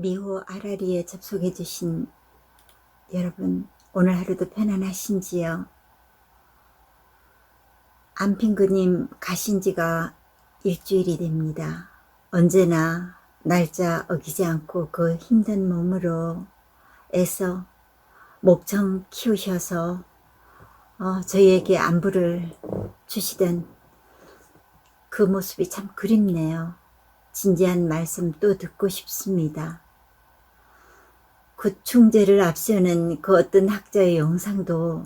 미호 아라리에 접속해 주신 여러분 오늘 하루도 편안하신지요? 안핑크님 가신 지가 일주일이 됩니다. 언제나 날짜 어기지 않고 그 힘든 몸으로 애써 목청 키우셔서 어, 저희에게 안부를 주시던 그 모습이 참 그립네요. 진지한 말씀 또 듣고 싶습니다. 구충제를 앞세우는 그 어떤 학자의 영상도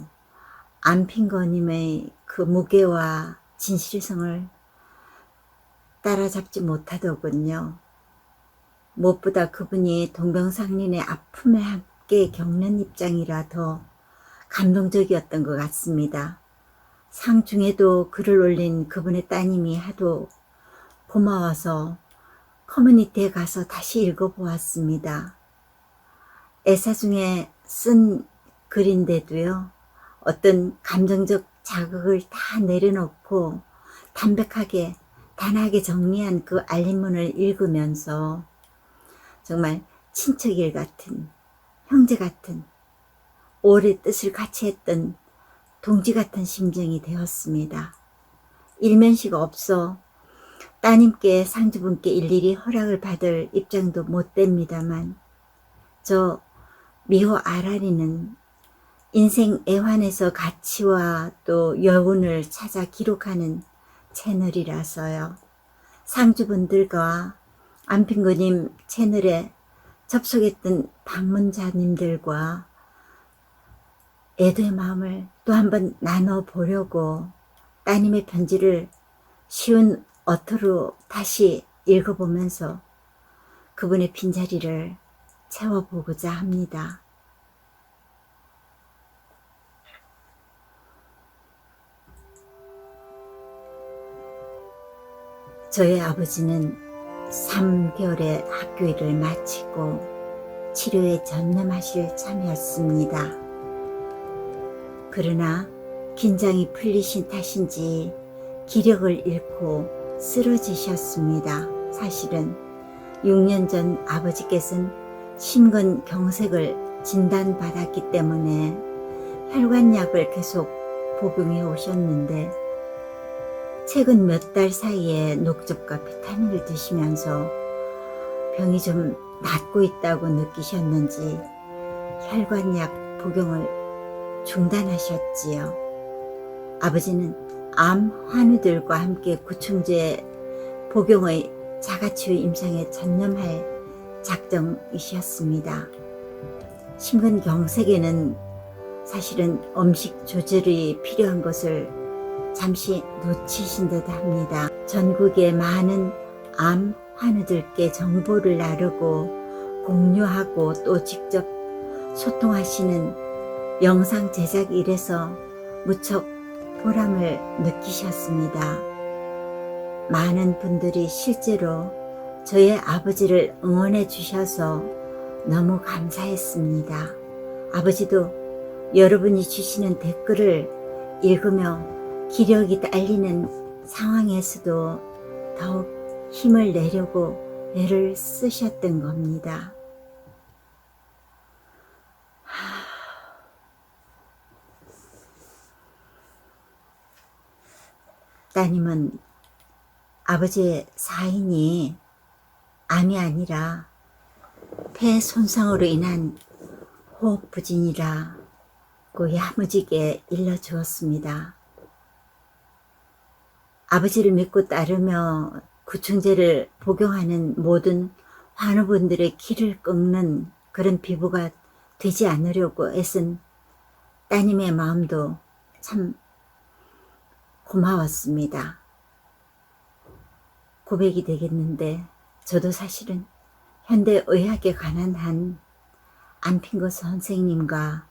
안핑거님의 그 무게와 진실성을 따라잡지 못하더군요. 무엇보다 그분이 동병상련의 아픔을 함께 겪는 입장이라 더 감동적이었던 것 같습니다. 상 중에도 글을 올린 그분의 따님이 하도 고마워서 커뮤니티에 가서 다시 읽어보았습니다. 애사 중에 쓴 글인데도요, 어떤 감정적 자극을 다 내려놓고 담백하게, 단하게 정리한 그 알림문을 읽으면서 정말 친척일 같은, 형제 같은, 오래 뜻을 같이 했던 동지 같은 심정이 되었습니다. 일면식 없어 따님께 상주분께 일일이 허락을 받을 입장도 못 됩니다만 저 미호 아라리는 인생 애환에서 가치와 또 여운을 찾아 기록하는 채널이라서요. 상주분들과 안핑구님 채널에 접속했던 방문자님들과 애도의 마음을 또 한번 나눠보려고 따님의 편지를 쉬운 어투로 다시 읽어보면서 그분의 빈자리를 채워보고자 합니다. 저의 아버지는 3개월의 학교 일을 마치고 치료에 전념하실 참이었습니다. 그러나 긴장이 풀리신 탓인지 기력을 잃고 쓰러지셨습니다. 사실은 6년 전 아버지께서는 심근 경색을 진단받았기 때문에 혈관약을 계속 복용해 오셨는데 최근 몇 달 사이에 녹즙과 비타민을 드시면서 병이 좀 낫고 있다고 느끼셨는지 혈관약 복용을 중단하셨지요. 아버지는 암 환우들과 함께 구충제 복용의 자가치유 임상에 전념할 작정이셨습니다. 심근경색에는 사실은 음식 조절이 필요한 것을 잠시 놓치신 듯 합니다. 전국의 많은 암 환우들께 정보를 나르고 공유하고 또 직접 소통하시는 영상 제작 일에서 무척 보람을 느끼셨습니다. 많은 분들이 실제로 저의 아버지를 응원해 주셔서 너무 감사했습니다. 아버지도 여러분이 주시는 댓글을 읽으며 기력이 딸리는 상황에서도 더욱 힘을 내려고 애를 쓰셨던 겁니다. 따님은 아버지의 사인이 암이 아니라 폐 손상으로 인한 호흡 부진이라고 야무지게 일러주었습니다. 아버지를 믿고 따르며 구충제를 복용하는 모든 환우분들의 키를 꺾는 그런 피부가 되지 않으려고 애쓴 따님의 마음도 참 고마웠습니다. 고백이 되겠는데 저도 사실은 현대의학에 관한 한 안핑거 선생님과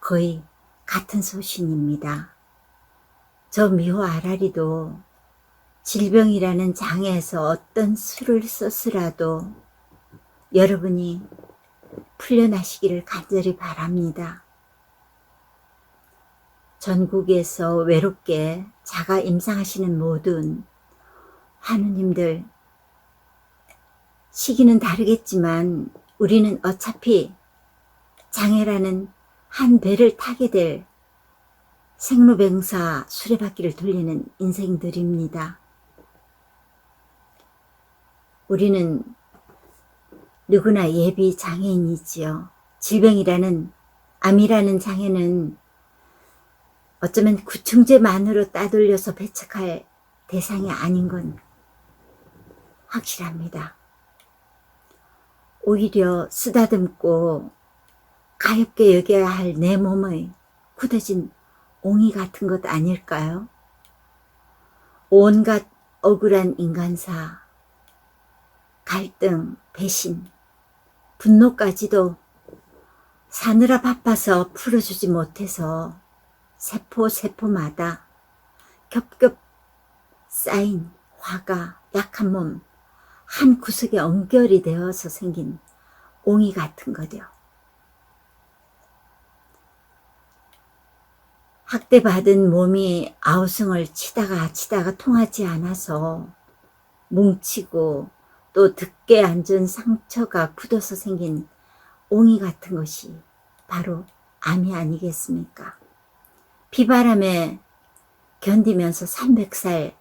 거의 같은 소신입니다. 저 미호 아라리도 질병이라는 장애에서 어떤 수를 썼으라도 여러분이 풀려나시기를 간절히 바랍니다. 전국에서 외롭게 자가 임상하시는 모든 하느님들 시기는 다르겠지만 우리는 어차피 장애라는 한 배를 타게 될 생로병사 수레바퀴를 돌리는 인생들입니다. 우리는 누구나 예비 장애인이지요. 질병이라는 암이라는 장애는 어쩌면 구충제만으로 따돌려서 배척할 대상이 아닌 건 확실합니다. 오히려 쓰다듬고 가엽게 여겨야 할 내 몸의 굳어진 옹이 같은 것 아닐까요? 온갖 억울한 인간사, 갈등, 배신, 분노까지도 사느라 바빠서 풀어주지 못해서 세포 세포마다 겹겹 쌓인 화가 약한 몸 한 구석에 엉결이 되어서 생긴 옹이 같은 거죠. 학대받은 몸이 아우성을 치다가 치다가 통하지 않아서 뭉치고 또 듣게 앉은 상처가 굳어서 생긴 옹이 같은 것이 바로 암이 아니겠습니까? 비바람에 견디면서 300살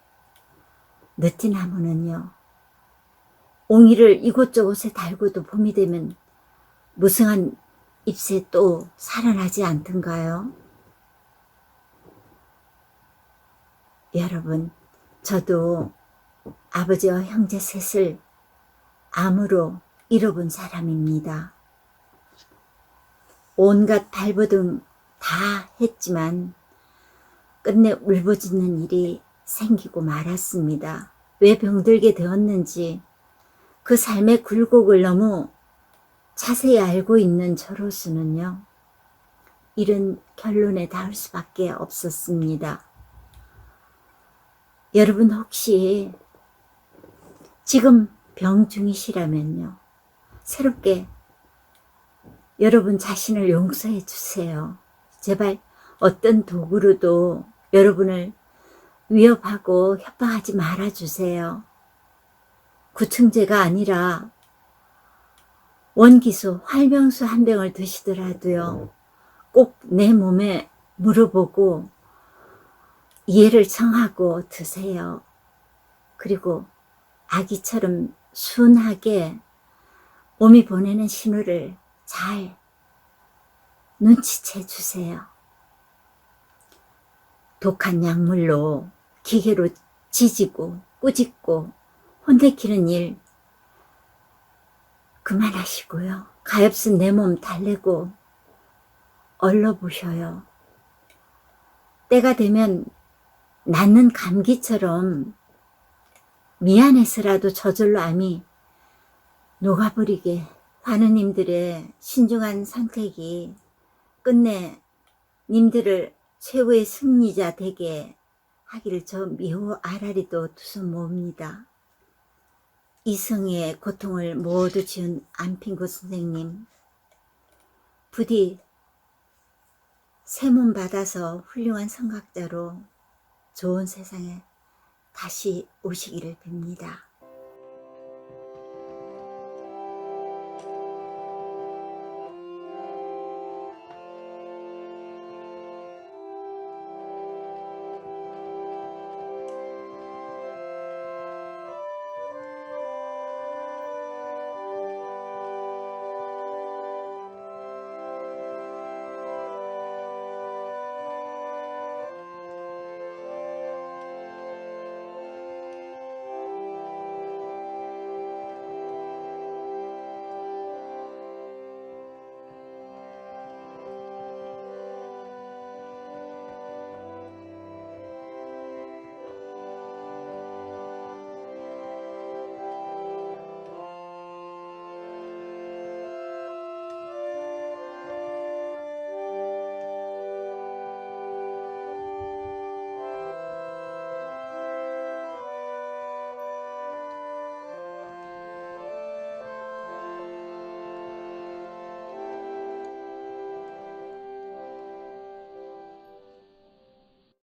느티나무는요. 옹이를 이곳저곳에 달고도 봄이 되면 무성한 잎새 또 살아나지 않던가요? 여러분, 저도 아버지와 형제 셋을 암으로 잃어본 사람입니다. 온갖 발버둥 다 했지만 끝내 울부짖는 일이 생기고 말았습니다. 왜 병들게 되었는지 그 삶의 굴곡을 너무 자세히 알고 있는 저로서는요. 이런 결론에 닿을 수밖에 없었습니다. 여러분 혹시 지금 병 중이시라면요. 새롭게 여러분 자신을 용서해 주세요. 제발 어떤 도구로도 여러분을 위협하고 협박하지 말아 주세요. 구충제가 아니라 원기수, 활명수 한 병을 드시더라도요. 꼭 내 몸에 물어보고 이해를 청하고 드세요. 그리고 아기처럼 순하게 몸이 보내는 신호를 잘 눈치채 주세요. 독한 약물로 기계로 지지고 꾸짖고 혼내키는 일 그만하시고요. 가엾은 내 몸 달래고 얼러보셔요. 때가 되면 낫는 감기처럼 미안해서라도 저절로 암이 녹아버리게 환우님들의 신중한 선택이 끝내 님들을 최고의 승리자 되게 하기를 저 미호 아라리도 두손 모읍니다. 이성의 고통을 모두 지은 안핑구 선생님 부디 세문 받아서 훌륭한 성각자로 좋은 세상에 다시 오시기를 빕니다.